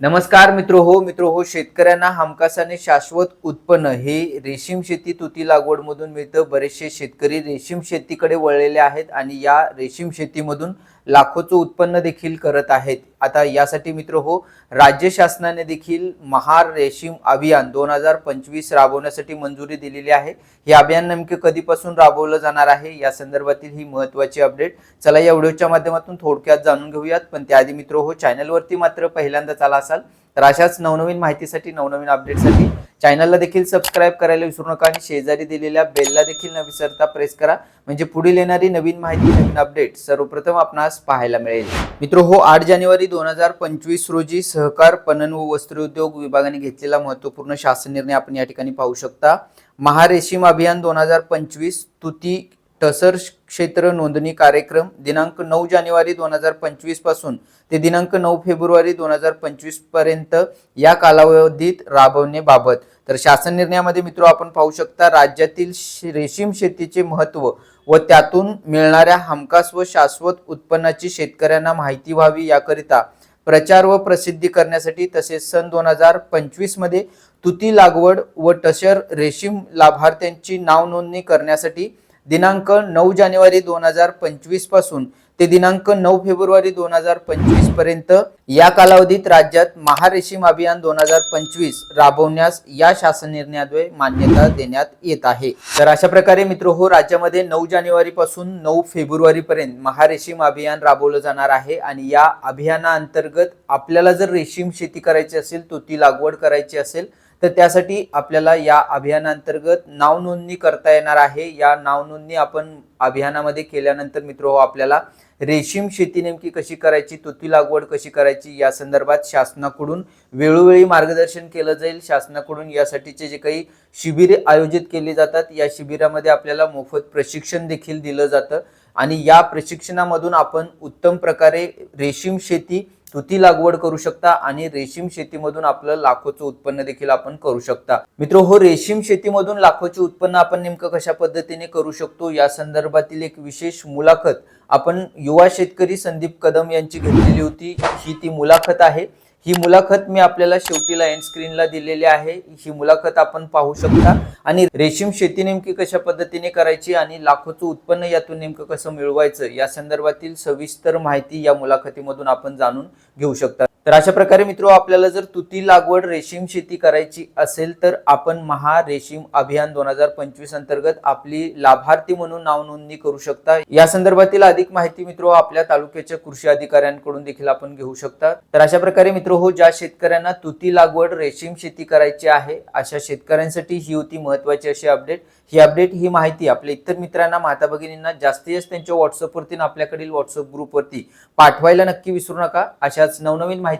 नमस्कार मित्र हो मित्र हो शेतकऱ्यांना हमखासाने शाश्वत उत्पन्न. हे रेशीम शेती तुती लागवडमधून मिळतं. बरेचसे शेतकरी रेशीम शेतीकडे वळलेले आहेत आणि या रेशीम शेतीमधून लाखोचं उत्पन्न देखील करत आहेत. आता यासाठी मित्र हो राज्य शासनाने देखील महार रेशीम अभियान दोन हजार पंचवीस राबवण्यासाठी मंजुरी दिलेली आहे. हे अभियान नेमके कधीपासून राबवलं जाणार आहे? या संदर्भातील ही महत्वाची अपडेट चला या व्हिडिओच्या माध्यमातून थोडक्यात जाणून घेऊयात. पण त्याआधी मित्र हो चॅनलवरती मात्र पहिल्यांदाच आला असाल तर अशाच नवनवीन माहितीसाठी नवनवीन अपडेटसाठी चॅनलला देखील सबस्क्राईब करायला विसरू नका आणि शेजारी दिलेल्या बेलला देखील न विसरता प्रेस करा. म्हणजे पुढील येणारी नवीन माहिती नवीन अपडेट सर्वप्रथम आपणास पाहायला मिळेल. मित्र हो आठ जानेवारी दोन हजार पंचवीस रोजी सहकार पणन व वस्त्रोद्योग विभागाने घेतलेला महत्त्वपूर्ण शासन निर्णय आपण या ठिकाणी पाहू शकता. महारेशीम अभियान दोन हजार पंचवीस तुती टसर क्षेत्र नोंदणी कार्यक्रम दिनांक नऊ जानेवारी दोन हजार पंचवीसपासून ते दिनांक नऊ फेब्रुवारी दोन हजार पंचवीसपर्यंत या कालावधीत राबवण्याबाबत. तर शासन निर्णयामध्ये मित्र आपण पाहू शकता राज्यातील रेशीम शेतीचे महत्त्व व त्यातून मिळणाऱ्या हमखास व शाश्वत उत्पन्नाची शेतकऱ्यांना माहिती व्हावी याकरिता प्रचार व प्रसिद्धी करण्यासाठी तसेच सन दोन हजार पंचवीसमध्ये तुती लागवड व टशर रेशीम लाभार्थ्यांची नाव नोंदणी करण्यासाठी दिनांक नऊ जानेवारी दोन हजार पंचवीसपासून ते दिनांक नऊ फेब्रुवारी दोन हजार पंचवीसपर्यंत या कालावधीत राज्यात महारेशीम अभियान दोन हजार पंचवीस राबवण्यास या शासन निर्णयाद्वारे मान्यता देण्यात येत आहे. तर अशा प्रकारे मित्र हो राज्यामध्ये नऊ जानेवारी पासून नऊ फेब्रुवारी पर्यंत महारेशीम अभियान राबवलं जाणार आहे आणि या अभियानाअंतर्गत आपल्याला जर रेशीम शेती करायची असेल तुती लागवड करायची असेल तर त्यासाठी आपल्याला या अभियानांतर्गत नाव नोंदणी करता येणार आहे. या नाव नोंदणी आपण अभियानामध्ये केल्यानंतर मित्र हो आपल्याला रेशीम शेती नेमकी कशी करायची तुती लागवड कशी करायची या संदर्भात शासनाकडून वेळोवेळी मार्गदर्शन केलं जाईल. शासनाकडून यासाठीचे जे काही शिबिरे आयोजित केली जातात या शिबिरामध्ये आपल्याला मोफत प्रशिक्षण देखील दिलं जातं. आणि या प्रशिक्षणामधून आपण उत्तम प्रकारे रेशीम शेती तुती लागवड करू शकता आणि रेशीम शेतीमधून आपलं लाखोचं उत्पन्न देखील आपण करू शकता. मित्र हो रेशीम शेतीमधून लाखोचे उत्पन्न आपण नेमकं कशा पद्धतीने करू शकतो? या संदर्भातील एक विशेष मुलाखत आपण युवा शेतकरी संदीप कदम यांची घेतलेली होती. ही ती मुलाखत आहे. ही मुलाखत मी आपल्याला शेवटीला एंड स्क्रीनला दिलेली आहे. ही मुलाखत आपण पाहू शकता. आणि रेशीम शेती नेमकी कशा पद्धतीने करायची आणि लाखोचं उत्पन्न यातून नेमकं कसं मिळवायचं या संदर्भातील सविस्तर माहिती या मुलाखतीमधून आपण जाणून घेऊ शकता. तर अशा प्रकारे मित्र आपल्याला जर तुती लागवड रेशीम शेती करायची असेल तर आपण महा रेशीम अभियान दोन हजार पंचवीस अंतर्गत आपली लाभार्थी म्हणून नाव नोंदणी करू शकता. या संदर्भातील अधिक माहिती मित्र आपल्या तालुक्याच्या कृषी अधिकाऱ्यांकडून देखील आपण घेऊ शकता. तर अशा प्रकारे मित्र हो ज्या शेतकऱ्यांना तुती लागवड रेशीम शेती करायची आहे अशा शेतकऱ्यांसाठी ही होती महत्वाची अशी अपडेट. ही अपडेट ही माहिती आपल्या इतर मित्रांना माता भगिनींना जास्तीत जास्त त्यांच्या व्हॉट्सअपवरती आपल्याकडील व्हॉट्सअप ग्रुपवरती पाठवायला नक्की विसरू नका. अशाच नवनवीन माहिती